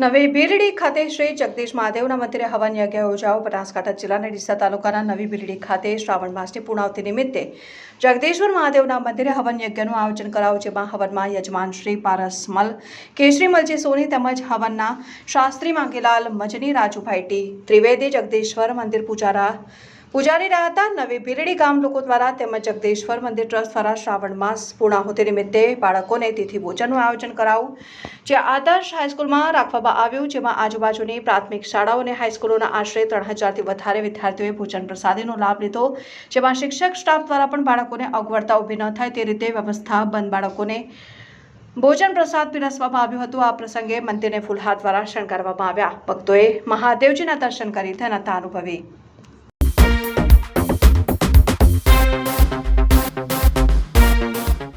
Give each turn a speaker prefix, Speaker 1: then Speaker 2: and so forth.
Speaker 1: નવી બિરડી ખાતે શ્રી જગદીશ મહાદેવના મંદિરે હવન યજ્ઞ યોજાયો. બનાસકાંઠા જિલ્લાના ડીસા તાલુકાના નવી બિરડી ખાતે શ્રાવણ માસની પૂર્ણાવતિ નિમિત્તે જગદીશ્વર મહાદેવના મંદિરે હવન યજ્ઞનું આયોજન કરાયું, જેમાં હવનમાં યજમાન શ્રી પારસમલ કેશરી મલજી સોની તેમજ હવનના શાસ્ત્રી માંગીલાલ, મજની રાજુભાઈ ટી, ત્રિવેદી જગદીશ્વર મંદિર પૂજારા પૂજારી રહ્યા હતા નવી બિરડી ગામ લોકો દ્વારા તેમજ જગદીશ્વર મંદિર ટ્રસ્ટ દ્વારા શ્રાવણ માસ પૂર્ણાહુતિ નિમિત્તે બાળકોને તિથિ ભોજનનું આયોજન કરાવું જે આદર્શ હાઈસ્કૂલમાં રાખવામાં આવ્યું, જેમાં આજુબાજુની પ્રાથમિક શાળાઓ અને હાઈસ્કૂલોના આશરે ત્રણ હજારથી વધારે વિદ્યાર્થીઓએ ભોજન પ્રસાદીનો લાભ લીધો, જેમાં શિક્ષક સ્ટાફ દ્વારા પણ બાળકોને અગવડતા ઊભી ન થાય તે રીતે વ્યવસ્થા બંધ બાળકોને ભોજન પ્રસાદ પીરસવામાં આવ્યું હતું. આ પ્રસંગે મંદિરને ફૂલહાર દ્વારા શણગારવામાં આવ્યા. ભક્તોએ મહાદેવજીના દર્શન કરી ધન્યતા અનુભવી.